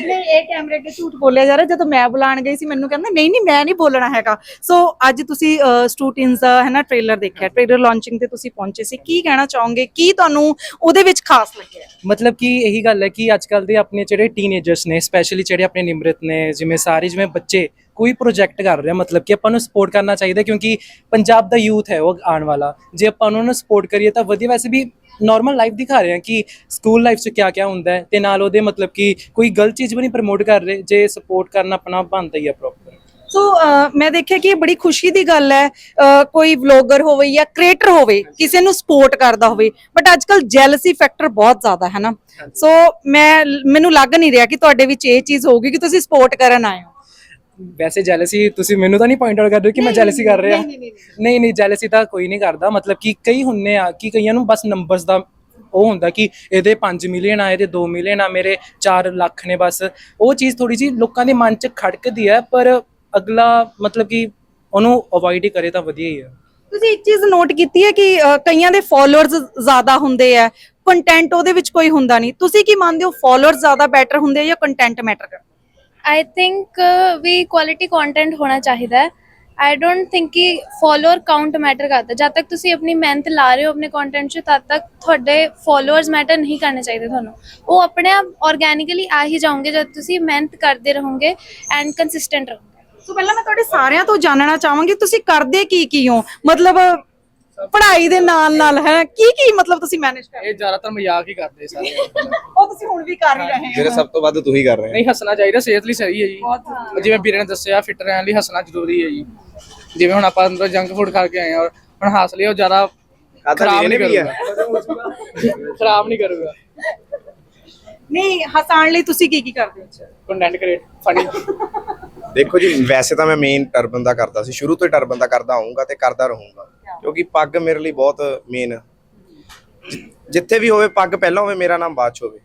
ਨਹੀਂ ਇਹ ਕੈਮਰੇ ਅੱਗੇ ਝੂਠ ਬੋਲਿਆ ਜਾ ਰਿਹਾ ਜਦੋਂ ਮੈਂ ਬੁਲਾਣ ਗਈ ਸੀ ਮੈਨੂੰ ਕਹਿੰਦਾ ਨਹੀਂ ਨਹੀਂ ਮੈਂ ਨਹੀਂ ਬੋਲਣਾ ਹੈਗਾ। ਸੋ ਅੱਜ ਤੁਸੀਂ ਸਟੂਡੈਂਟਸ ਦਾ ਹੈ ਨਾ ਟ੍ਰੇਲਰ ਦੇਖਿਆ ਟ੍ਰੇਲਰ ਲਾਂਚਿੰਗ ਤੇ ਤੁਸੀਂ ਪਹੁੰਚੇ ਸੀ। ਕੀ ਕਹਿਣਾ ਚਾਹੋਗੇ? ਕੀ ਤੁਹਾਨੂੰ ਉਹਦੇ ਵਿੱਚ ਖਾਸ ਲੱਗਿਆ? ਮਤਲਬ ਕਿ ਇਹੀ ਗੱਲ ਹੈ ਕਿ ਅੱਜ ਕੱਲ ਦੇ ਆਪਣੇ ਜਿਹੜੇ ਟੀਨੇਜਰਸ ਨੇ ਸਪੈਸ਼ਲੀ ਜਿਹੜੇ ਆਪਣੇ ਨਿਮਰਤ ਨੇ ਜਿਵੇਂ ਸਾਰੇ ਜਿਵੇਂ ਬੱਚੇ ਕੋਈ ਪ੍ਰੋਜੈਕਟ ਕਰ ਰਿਹਾ ਮਤਲਬ ਕਿ ਆਪਾਂ ਨੂੰ ਸਪੋਰਟ ਕਰਨਾ ਚਾਹੀਦਾ ਕਿਉਂਕਿ ਪੰਜਾਬ ਦਾ ਯੂਥ ਹੈ ਉਹ ਆਉਣ ਵਾਲਾ। ਜੇ ਆਪਾਂ ਉਹਨਾਂ ਨੂੰ ਸਪੋਰਟ ਕਰੀਏ ਤਾਂ ਵਧੀਆ। ਵੈਸੇ ਵੀ ਨਾਰਮਲ ਲਾਈਫ ਦਿਖਾ ਰਹੇ ਹਾਂ ਕਿ ਸਕੂਲ ਲਾਈਫ 'ਚ ਕੀ ਕੀ ਹੁੰਦਾ ਹੈ ਤੇ ਨਾਲ ਉਹਦੇ ਮਤਲਬ ਕਿ ਕੋਈ ਗਲਤ ਚੀਜ਼ ਵੀ ਨਹੀਂ ਪ੍ਰਮੋਟ ਕਰ ਰਹੇ ਜੇ ਸਪੋਰਟ ਕਰਨਾ ਆਪਣਾ ਬਣਦਾ ਹੀ ਆ ਪ੍ਰੋਪਰ ਸੋ ਮੈਂ ਦੇਖਿਆ ਕਿ ਇਹ ਬੜੀ ਖੁਸ਼ੀ ਦੀ ਗੱਲ ਹੈ। ਕੋਈ ਵਲੌਗਰ ਹੋਵੇ ਜਾਂ ਕ੍ਰੀਏਟਰ ਹੋਵੇ ਕਿਸੇ ਨੂੰ ਸਪੋਰਟ ਕਰਦਾ ਹੋਵੇ ਬਟ ਅੱਜਕੱਲ ਜੈਲਸੀ ਫੈਕਟਰ ਬਹੁਤ ਜ਼ਿਆਦਾ ਹੈ ਨਾ। ਸੋ ਮੈਂ ਮੈਨੂੰ ਲੱਗ ਨਹੀਂ ਰਿਹਾ ਕਿ ਤੁਹਾਡੇ ਵਿੱਚ ਇਹ ਚੀਜ਼ ਹੋਊਗੀ ਕਿ ਤੁਸੀਂ ਸਪੋਰਟ ਕਰਨ ਆਏ ਹੋ। ਵੈਸੇ ਜੈਲਸੀ ਤੁਸੀਂ ਮੈਨੂੰ ਤਾਂ ਨਹੀਂ ਪੁਆਇੰਟ ਆਊਟ ਕਰ ਰਹੇ ਹੋ ਕਿ ਮੈਂ ਜੈਲਸੀ ਕਰ ਰਿਹਾ। ਨਹੀਂ ਨਹੀਂ ਜੈਲਸੀ ਤਾਂ ਕੋਈ ਨਹੀਂ ਕਰਦਾ। ਮਤਲਬ ਕਿ ਕਈ ਹੁੰਨੇ ਆ ਕਿ ਕਈਆਂ ਨੂੰ ਬਸ ਨੰਬਰਸ ਦਾ ਉਹ ਹੁੰਦਾ ਕਿ ਇਹਦੇ 5 ਮਿਲੀਅਨ ਆ ਇਹਦੇ 2 ਮਿਲੀਅਨ ਆ ਮੇਰੇ 4 ਲੱਖ ਨੇ ਬਸ। ਉਹ ਚੀਜ਼ ਥੋੜੀ ਜੀ ਲੋਕਾਂ ਦੇ ਮਨ 'ਚ ਖੜਕਦੀ ਹੈ ਪਰ ਅਗਲਾ ਮਤਲਬ ਕਿ ਉਹਨੂੰ ਅਵੋਇਡ ਹੀ ਕਰੇ ਤਾਂ ਵਧੀਆ ਹੀ ਹੈ ਤੁਸੀਂ ਇੱਕ ਚੀਜ਼ ਨੋਟ ਕੀਤੀ ਹੈ ਕਿ ਅਹ, ਕਈਆਂ ਦੇ ਫਾਲੋਅਰਸ ਜ਼ਿਆਦਾ ਹੁੰਦੇ ਆ। ਕੰਟੈਂਟ ਉਹਦੇ ਵਿੱਚ ਕੋਈ ਹੁੰਦਾ ਨਹੀਂ। ਤੁਸੀਂ ਕੀ ਮੰਨਦੇ ਹੋ ਫਾਲੋਅਰਸ ਜ਼ਿਆਦਾ ਬੈਟਰ ਹੁੰਦੇ ਆ ਜਾਂ ਕੰਟੈਂਟ ਮੈਟਰ ਕਰਦਾ ਆਈ ਥਿੰਕ uh, ਵੀ ਕੁਆਲਿਟੀ ਕੰਟੈਂਟ ਹੋਣਾ ਚਾਹੀਦਾ ਹੈ। ਆਈ ਡੋਨਟ ਥਿੰਕ ਕਿ ਫਾਲੋਅਰ ਕਾਊਂਟ ਮੈਟਰ ਕਰਦਾ। ਜਦ ਤੱਕ ਤੁਸੀਂ ਆਪਣੀ ਮਿਹਨਤ ਲਾ ਰਹੇ ਹੋ ਆਪਣੇ ਕੰਟੈਂਟ 'ਚ, ਤਦ ਤੱਕ ਤੁਹਾਡੇ ਫਾਲੋਅਰਸ ਮੈਟਰ ਨਹੀਂ ਕਰਨੇ ਚਾਹੀਦੇ ਤੁਹਾਨੂੰ। ਉਹ ਆਪਣੇ ਆਪ ਆਰਗੈਨਿਕਲੀ ਆ ਹੀ ਜਾਓਗੇ ਜਦ ਤੁਸੀਂ ਮਿਹਨਤ ਕਰਦੇ ਰਹੋਗੇ ਐਂਡ ਕੰਸਿਸਟੈਂਟ ਰਹੋਗੇ। ਸੋ ਪਹਿਲਾਂ ਮੈਂ ਤੁਹਾਡੇ ਸਾਰਿਆਂ ਤੋਂ ਜਾਣਨਾ ਚਾਹਾਂਗੀ। ਤੁਸੀਂ ਕਰਦੇ ਕੀ ਕੀ ਹੋ? ਮਤਲਬ ਪੜ੍ਹਾਈ ਦੇ ਨਾਲ ਨਾਲ ਹੈ। ਕੀ ਕੀ ਮਤਲਬ ਤੁਸੀਂ ਮੈਨੇਜ ਕਰਦੇ ਇਹ ਜ਼ਿਆਦਾਤਰ ਮਜ਼ਾਕ ਹੀ ਕਰਦੇ ਸਾਰੇ। ਉਹ ਤੁਸੀਂ ਹੁਣ ਵੀ ਕਰ ਹੀ ਰਹੇ ਹੋ। ਜਿਹੜੇ ਸਭ ਤੋਂ ਵੱਧ ਤੂੰ ਹੀ ਕਰ ਰਹੇ ਨਹੀਂ ਹੱਸਣਾ ਚਾਹੀਦਾ ਸਿਹਤ ਲਈ ਸਹੀ ਹੈ ਜੀ। ਜਿਵੇਂ ਵੀਰੇ ਨੇ ਦੱਸਿਆ ਫਿੱਟ ਰਹਿਣ ਲਈ ਹੱਸਣਾ ਜ਼ਰੂਰੀ ਹੈ ਜੀ। ਜਿਵੇਂ ਹੁਣ ਆਪਾਂ ਅੰਦਰ ਜੰਕ ਫੂਡ ਖਾ ਕੇ ਆਏ ਹਾਂ ਔਰ ਹੁਣ ਹੱਸ ਲਿਓ ਜ਼ਿਆਦਾ ਖਰਾਬ ਵੀਰੇ ਨਹੀਂ ਨੇ ਵੀ ਆ। ਕਰੂਗਾ। ਖਰਾਬ ਨਹੀਂ ਕਰੂਗਾ। ਨਹੀਂ ਹਸਾਉਣ ਲਈ ਤੁਸੀਂ ਕੀ ਕੀ ਕਰਦੇ ਹੋ? ਕੰਟੈਂਟ ਕ੍ਰੀਏਟ ਫਨੀ ਦੇਖੋ ਜੀ ਵੈਸੇ ਤਾਂ ਮੈਂ ਮੇਨ ਟਰਬਨ ਦਾ ਕਰਦਾ ਸੀ। ਸ਼ੁਰੂ ਤੋਂ ਹੀ ਟਰਬਨ ਦਾ ਕਰਦਾ ਆਉਂਗਾ ਤੇ ਕਰਦਾ ਰਹੂੰਗਾ। ਕਿਉਂਕਿ ਪੱਗ ਮੇਰੇ ਲਈ ਬਹੁਤ ਮੇਨ ਜਿੱਥੇ ਵੀ ਹੋਵੇ ਪੱਗ ਪਹਿਲਾਂ ਹੋਵੇ ਮੇਰਾ ਨਾਮ ਬਾਅਦ ਚ ਹੋਵੇ।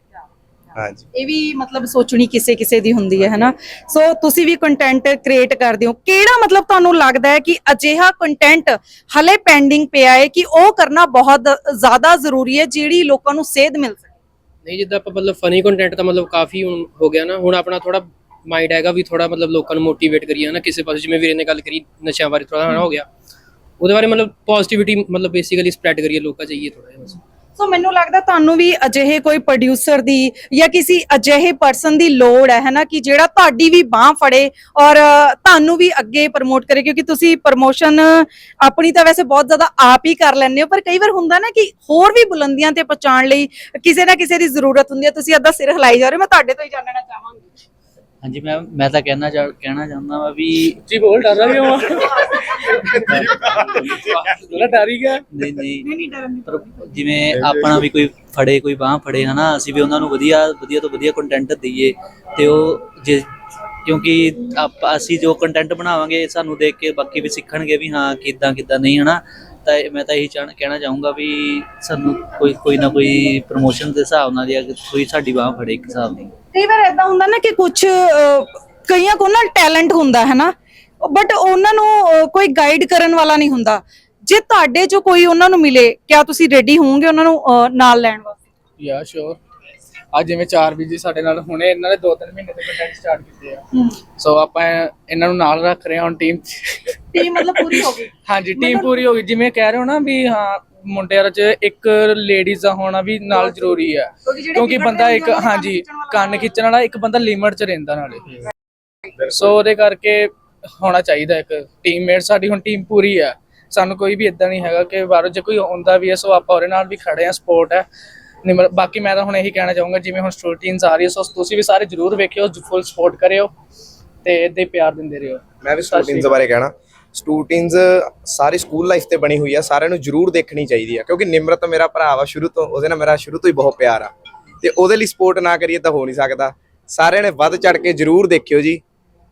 ਹਾਂਜੀ। ਇਹ ਵੀ ਮਤਲਬ ਸੋਚਣੀ ਕਿਸੇ ਕਿਸੇ ਦੀ ਹੁੰਦੀ ਹੈ ਹਨਾ? ਸੋ ਤੁਸੀਂ ਵੀ ਕੰਟੈਂਟ ਕ੍ਰੀਏਟ ਕਰਦੇ ਹੋ। ਕਿਹੜਾ ਮਤਲਬ ਤੁਹਾਨੂੰ ਲੱਗਦਾ ਹੈ ਕਿ ਅਜਿਹਾ ਕੰਟੈਂਟ ਹਲੇ ਪੈਂਡਿੰਗ ਪਿਆ ਹੈ ਕਿ ਉਹ ਕਰਨਾ ਬਹੁਤ ਜ਼ਿਆਦਾ ਜ਼ਰੂਰੀ ਹੈ ਜਿਹੜੀ ਲੋਕਾਂ ਨੂੰ ਸੇਧ ਮਿਲ ਸਕੇ? ਨਹੀਂ ਜਿੱਦਾਂ ਆਪਾਂ ਮਤਲਬ ਫਨੀ ਕੰਟੈਂਟ ਤਾਂ ਮਤਲਬ ਕਾਫੀ ਹੋ ਗਿਆ ਨਾ। ਹੁਣ ਆਪਣਾ ਥੋੜਾ ਮਾਈਂਡ ਹੈਗਾ ਵੀ ਥੋੜਾ ਮਤਲਬ ਲੋਕਾਂ ਨੂੰ ਮੋਟੀਵੇਟ ਕਰੀਏ ਨਾ ਕਿਸੇ ਪਾਸੇ ਜਿਵੇਂ ਵੀਰੇ ਨੇ ਗੱਲ ਕਰੀ ਨਸ਼ਿਆਂ ਬਾਰੇ ਥੋੜਾ ਹੋ ਗਿਆ। ਉਹਦੇ ਬਾਰੇ ਮਤਲਬ ਪੋਜ਼ਿਟਿਵਿਟੀ ਮਤਲਬ ਬੇਸਿਕਲੀ ਸਪਰੈਡ ਕਰੀਏ, ਲੋਕਾਂ ਚਾਹੀਏ ਥੋੜਾ ਜਿਹਾ ਬਸ। ਸੋ ਮੈਨੂੰ ਲੱਗਦਾ ਤੁਹਾਨੂੰ ਵੀ ਅਜਿਹੇ ਕੋਈ ਪ੍ਰੋਡਿਊਸਰ ਦੀ ਜਾਂ ਕਿਸੇ ਅਜਿਹੇ ਪਰਸਨ ਦੀ ਲੋੜ ਹੈ, ਹਨਾ, ਕਿ ਜਿਹੜਾ ਤੁਹਾਡੀ ਵੀ ਬਾਹ ਫੜੇ ਔਰ ਤੁਹਾਨੂੰ ਵੀ ਅੱਗੇ ਪ੍ਰਮੋਟ ਕਰੇ, ਕਿਉਂਕਿ ਤੁਸੀਂ ਪ੍ਰਮੋਸ਼ਨ ਆਪਣੀ ਤਾਂ ਵੈਸੇ ਬਹੁਤ ਜ਼ਿਆਦਾ ਆਪ ਹੀ ਕਰ ਲੈਂਦੇ ਹੋ, ਪਰ ਕਈ ਵਾਰ ਹੁੰਦਾ ਨਾ ਕਿ ਹੋਰ ਵੀ ਬੁਲੰਦੀਆਂ ਤੇ ਪਹੁੰਚਾਉਣ ਲਈ ਕਿਸੇ ਨਾ ਕਿਸੇ ਦੀ ਜ਼ਰੂਰਤ ਹੁੰਦੀ ਹੈ। ਤੁਸੀਂ ਅੱਧਾ ਸਿਰ ਹਿਲਾਈ ਜਾ ਰਹੇ ਹੋ, ਮੈਂ ਤੁਹਾਡੇ ਤੋਂ ਹੀ ਜਾਣਨਾ ਚਾਹਾਂਗੀ। ਹਾਂਜੀ ਮੈਂ ਮੈਂ ਤਾਂ ਕਹਿਣਾ ਚਾਹ ਕਹਿਣਾ ਚਾਹੁੰਦਾ ਵਾ ਵੀ ਜੀ ਬੋਲ ਡਰ ਰਹੀ ਹਾਂ ਮੈਂ ਡਰ ਹੀ ਗਿਆ। ਨਹੀਂ ਨਹੀਂ। ਪਰ ਜਿਵੇਂ ਆਪਣਾ ਵੀ ਕੋਈ ਫੜੇ ਕੋਈ ਬਾਹ ਫੜੇ ਹਨਾ ਅਸੀਂ ਵੀ ਉਹਨਾਂ ਨੂੰ ਵਧੀਆ ਵਧੀਆ ਤੋਂ ਵਧੀਆ ਕੰਟੈਂਟ ਦਈਏ। ਤੇ ਉਹ ਜੇ ਕਿਉਂਕਿ ਆਪਾਂ ਅਸੀਂ ਜੋ ਕੰਟੈਂਟ ਬਣਾਵਾਂਗੇ ਸਾਨੂੰ ਦੇਖ ਕੇ ਬਾਕੀ ਵੀ ਸਿੱਖਣਗੇ ਵੀ ਹਾਂ ਕਿਦਾਂ ਕਿਦਾਂ ਨਹੀਂ ਹਨਾ। ਤਾਂ ਮੈਂ ਤਾਂ ਇਹੀ ਚਾਹਣ ਕਹਿਣਾ ਚਾਹੂੰਗਾ ਵੀ ਸਾਨੂੰ ਕੋਈ ਕੋਈ ਨਾ ਕੋਈ ਪ੍ਰੋਮੋਸ਼ਨ ਦੇ ਹਿਸਾਬ ਨਾਲ ਜਾਂ ਕੋਈ ਸਾਡੀ ਬਾਹ ਫੜੇ ਇੱਕ ਹਿਸਾਬ ਦੀ ਕਈ ਵਾਰ ਇਦਾਂ ਹੁੰਦਾ ਨਾ ਕਿ ਕੁਝ ਕਈਆਂ ਕੋਲ ਨਾ ਟੈਲੈਂਟ ਹੁੰਦਾ ਹੈ ਨਾ? ਬਟ ਉਹਨਾਂ ਨੂੰ ਕੋਈ ਗਾਈਡ ਕਰਨ ਵਾਲਾ ਨਹੀਂ ਹੁੰਦਾ। ਜੇ ਤੁਹਾਡੇ ਚੋਂ ਕੋਈ ਉਹਨਾਂ ਨੂੰ ਮਿਲੇ ਕਿਆ ਤੁਸੀਂ ਰੈਡੀ ਹੋਵੋਗੇ ਉਹਨਾਂ ਨੂੰ ਨਾਲ ਲੈਣ ਵਾਸਤੇ? ਯਾ ਸ਼ੋਰ ਅੱਜ ਜਿਵੇਂ ਚਾਰ ਵੀ ਜੀ ਸਾਡੇ ਨਾਲ ਹੁਣੇ ਇਹਨਾਂ ਨੇ 2-3 ਮਹੀਨੇ ਦੇ ਕੰਟੈਂਟ ਸਟਾਰਟ ਕੀਤੇ ਆ। ਸੋ ਆਪਾਂ ਇਹਨਾਂ ਨੂੰ ਨਾਲ ਰੱਖ ਰਹੇ ਹਾਂ ਹੁਣ ਟੀਮ ਟੀਮ ਮਤਲਬ ਪੂਰੀ ਹੋ ਗਈ। ਹਾਂਜੀ ਟੀਮ ਪੂਰੀ ਹੋ ਗਈ। ਜਿਵੇਂ ਕਹਿ ਰਹੇ ਹੋ ਨਾ ਵੀ ਹਾਂ ਮੁੰਡਿਆਂ 'ਚ ਇੱਕ ਲੇਡੀਜ਼ ਦਾ ਹੋਣਾ ਵੀ ਨਾਲ ਜ਼ਰੂਰੀ ਹੈ ਕਿਉਂਕਿ ਬੰਦਾ ਇੱਕ ਹਾਂਜੀ ਕੰਨ ਖਿੱਚਣ ਵਾਲਾ ਇੱਕ ਬੰਦਾ ਲਿਮਟ 'ਚ ਰਹਿੰਦਾ ਨਾਲੇ। ਸੋ ਉਹਦੇ ਕਰਕੇ ਹੋਣਾ ਚਾਹੀਦਾ ਇੱਕ ਟੀਮਮੇਟ ਸਾਡੀ ਹੁਣ ਟੀਮ ਪੂਰੀ ਆ। ਸਾਨੂੰ ਕੋਈ ਵੀ ਇਦਾਂ ਨਹੀਂ ਹੈਗਾ ਕਿ ਬਾਹਰੋਂ ਜੇ ਕੋਈ ਆਉਂਦਾ ਵੀ ਹੈ ਸੋ ਆਪਾਂ ਉਹਦੇ ਨਾਲ ਵੀ ਖੜੇ ਆ ਸਪੋਰਟ ਹੈ ਨਿਮਰ ਬਾਕੀ ਮੈਂ ਤਾਂ ਹੁਣ ਇਹੀ ਕਹਿਣਾ ਚਾਹੂੰਗਾ ਜਿਵੇਂ ਹੁਣ ਸਟੂਡੈਂਟਸ ਆ ਰਹੀ ਹੈ ਸੋ ਤੁਸੀਂ ਵੀ ਸਾਰੇ ਜਰੂਰ ਵੇਖਿਓ ਫੁੱਲ ਸਪੋਰਟ ਕਰਿਓ ਤੇ ਏਦਾਂ ਹੀ ਪਿਆਰ ਦਿੰਦੇ ਰਹੋ। ਮੈਂ ਵੀ ਸਟੂਡੈਂਟਸ ਬਾਰੇ ਕਹਿਣਾ। ਸਟੂਡੈਂਟਸ ਸਾਰੀ ਸਕੂਲ ਲਾਈਫ ਤੇ ਬਣੀ ਹੋਈ ਆ ਸਾਰਿਆਂ ਨੂੰ ਜਰੂਰ ਦੇਖਣੀ ਚਾਹੀਦੀ ਆ ਕਿਉਂਕਿ ਨਿਮਰਤ ਮੇਰਾ ਭਰਾ ਵਾ ਸ਼ੁਰੂ ਤੋਂ ਉਹਦੇ ਨਾਲ ਮੇਰਾ ਸ਼ੁਰੂ ਤੋਂ ਹੀ ਬਹੁਤ ਪਿਆਰ ਆ। ਤੇ ਉਹਦੇ ਲਈ ਸਪੋਰਟ ਨਾ ਕਰੀਏ ਤਾਂ ਹੋ ਨਹੀਂ ਸਕਦਾ। ਸਾਰਿਆਂ ਨੇ ਵੱਧ ਚੜ ਕੇ ਜਰੂਰ ਦੇਖਿਓ ਜੀ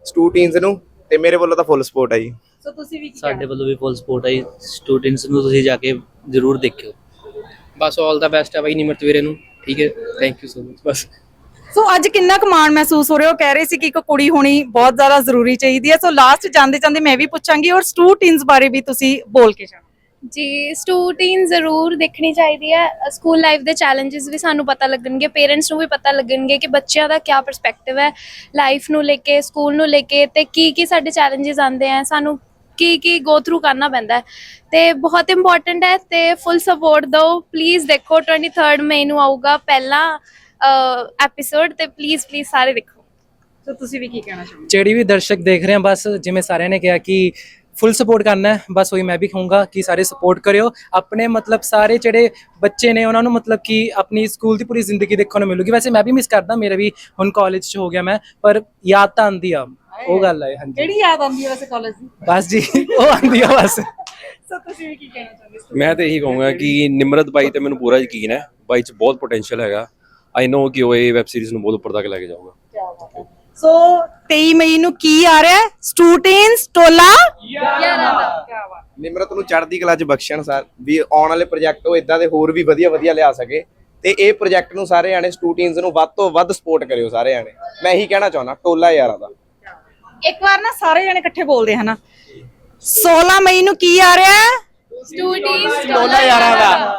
ਸਟੂਡੈਂਟਸ ਨੂੰ ਤੇ ਮੇਰੇ ਵੱਲੋਂ ਤਾਂ ਫੁੱਲ ਸਪੋਰਟ ਆ ਜੀ। ਸੋ ਤੁਸੀਂ ਵੀ ਸਾਡੇ ਵੱਲੋਂ ਵੀ ਫੁੱਲ ਸਪੋਰਟ ਹੈ ਸਟੂਡੈਂਟਸ ਨੂੰ ਤੁਸੀਂ ਜਾ ਕੇ ਜ਼ਰੂਰ ਦੇਖਿਓ। ਬਸ ਆਲ ਦਾ ਬੈਸਟ ਹੈ ਬਾਈ ਨਿਮਰਤ ਵੀਰੇ ਨੂੰ। ਠੀਕ ਹੈ? ਥੈਂਕ ਯੂ ਸੋ ਮਚ ਬਸ। ਸੋ ਅੱਜ ਕਿੰਨਾ ਕੁ ਮਾਣ ਮਹਿਸੂਸ ਹੋ ਰਿਹਾ? ਉਹ ਕਹਿ ਰਹੇ ਸੀ ਕਿ ਇੱਕ ਕੁੜੀ ਹੋਣੀ ਬਹੁਤ ਜ਼ਿਆਦਾ ਜ਼ਰੂਰੀ ਚਾਹੀਦੀ ਹੈ। ਸੋ ਲਾਸਟ ਜਾਂਦੇ ਜਾਂਦੇ ਮੈਂ ਵੀ ਪੁੱਛਾਂਗੀ ਔਰ ਸਟੂਡੈਂਟਸ ਬਾਰੇ ਵੀ ਤੁਸੀਂ ਬੋਲ ਕੇ ਜਾਣਾ ਜੀ ਸਟੂਡੈਂਟ ਜ਼ਰੂਰ ਦੇਖਣੀ ਚਾਹੀਦੀ ਹੈ। ਸਕੂਲ ਲਾਈਫ ਦੇ ਚੈਲੰਜਸ ਵੀ ਸਾਨੂੰ ਪਤਾ ਲੱਗਣਗੇ। ਪੇਰੈਂਟਸ ਨੂੰ ਵੀ ਪਤਾ ਲੱਗਣਗੇ ਕਿ ਬੱਚਿਆਂ ਦਾ ਕੀ ਪਰਸਪੈਕਟਿਵ ਹੈ ਲਾਈਫ ਨੂੰ ਲੈ ਕੇ ਸਕੂਲ ਨੂੰ ਲੈ ਕੇ ਤੇ ਕੀ ਕੀ ਸਾਡੇ ਚੈਲੰਜਸ ਆਉਂਦੇ ਆ। ਸਾਨੂੰ ਕੀ ਕੀ ਗੋ ਥਰੂ ਕਰਨਾ ਪੈਂਦਾ ਹੈ। ਤੇ ਬਹੁਤ ਇੰਪੋਰਟੈਂਟ ਹੈ ਤੇ ਫੁੱਲ ਸਪੋਰਟ ਦਿਓ। ਪਲੀਜ਼ ਦੇਖੋ 23rd ਮਈ ਨੂੰ ਆਊਗਾ। ਪਹਿਲਾਂ ਐਪੀਸੋਡ ਤੇ ਪਲੀਜ਼ ਪਲੀਜ਼ ਸਾਰੇ ਦੇਖੋ। ਸੋ ਤੁਸੀਂ ਵੀ ਕੀ ਕਹਿਣਾ ਚਾਹੋਗੇ? ਜਿਹੜੀ ਵੀ ਦਰਸ਼ਕ ਦੇਖ ਰਹੇ ਹਨ ਬਸ ਜਿਵੇਂ ਸਾਰਿਆਂ ਨੇ ਕਿਹਾ ਕਿ ਫੁੱਲ ਸਪੋਰਟ ਕਰਨਾ ਹੈ ਬਸ ਉਹੀ ਮੈਂ ਵੀ ਕਹੂੰਗਾ ਕਿ ਸਾਰੇ ਸਪੋਰਟ ਕਰਿਓ। ਆਪਣੇ ਮਤਲਬ ਸਾਰੇ ਜਿਹੜੇ ਬੱਚੇ ਨੇ ਉਹਨਾਂ ਨੂੰ ਮਤਲਬ ਕਿ ਆਪਣੀ ਸਕੂਲ ਦੀ ਪੂਰੀ ਜ਼ਿੰਦਗੀ ਦੇਖਣ ਨੂੰ ਮਿਲੂਗੀ। ਵੈਸੇ ਮੈਂ ਵੀ ਮਿਸ ਕਰਦਾ ਮੇਰਾ ਵੀ ਹੁਣ ਕਾਲਜ 'ਚ ਹੋ ਗਿਆ ਮੈਂ ਪਰ ਯਾਦ ਤਾਂ ਆਂਦੀ ਆ। ਉਹ ਗੱਲ ਹੈ ਹਾਂਜੀ। ਕਿਹੜੀ ਯਾਦ ਆਉਂਦੀ ਹੈ ਵੈਸੇ ਕਾਲਜ ਦੀ? ਬਸ ਜੀ ਉਹ ਆਂਦੀ ਆ ਬਸ। ਸੋ ਤੁਸੀਂ ਵੀ ਕੀ ਕਹਿਣਾ ਚਾਹੋਗੇ ਮੈਂ ਤਾਂ ਇਹੀ ਕਹੂੰਗਾ ਕਿ ਨਿਮਰਤ ਬਾਈ ਤੇ ਮੈਨੂੰ ਪੂਰਾ ਯਕੀਨ ਹੈ। ਬਾਈ 'ਚ ਬਹੁਤ ਪੋਟੈਂਸ਼ੀਅਲ ਹੈਗਾ। ਆਈ ਨੋ ਕਿ ਉਹ ਇਹ ਵੈਬ ਸੀਰੀਜ਼ ਨੂੰ ਬਹੁਤ ਉੱਪਰ ਤੱਕ ਲੈ ਕੇ ਜਾਊਗਾ ਸੋ 23 ਮਈ ਨੂੰ ਕੀ ਆ ਰਿਹਾ ਹੈ ਸਟੂਡੈਂਟਸ ਟੋਲਾ ਨਿਮਰਤ ਨੂੰ ਚੜ੍ਹਦੀ ਕਲਾ 'ਚ ਬਖਸ਼ਣ ਸਰ ਵੀ ਆਉਣ ਵਾਲੇ ਪ੍ਰੋਜੈਕਟ ਉਹ ਇਦਾਂ ਦੇ ਹੋਰ ਵੀ ਵਧੀਆ ਵਧੀਆ ਲਿਆ ਸਕੇ। ਤੇ ਇਹ ਪ੍ਰੋਜੈਕਟ ਨੂੰ ਸਾਰੇ ਜਾਣੇ ਸਟੂਡੈਂਟਸ ਨੂੰ ਵੱਧ ਤੋਂ ਵੱਧ ਸਪੋਰਟ ਕਰਿਓ ਸਾਰੇ ਜਾਣੇ। ਮੈਂ ਇਹੀ ਕਹਿਣਾ ਚਾਹੁੰਦਾ ਟੋਲਾ ਯਾਰਾਂ ਦਾ। ਇੱਕ ਵਾਰ ਨਾ ਸਾਰੇ ਜਣੇ ਇਕੱਠੇ ਬੋਲਦੇ ਹਨਾ। 16 ਮਈ ਨੂੰ ਕੀ ਆ ਰਿਹਾ ਹੈ? ਸਟੂਡੈਂਟਸ ਟੋਲਾ ਯਾਰਾਂ ਦਾ।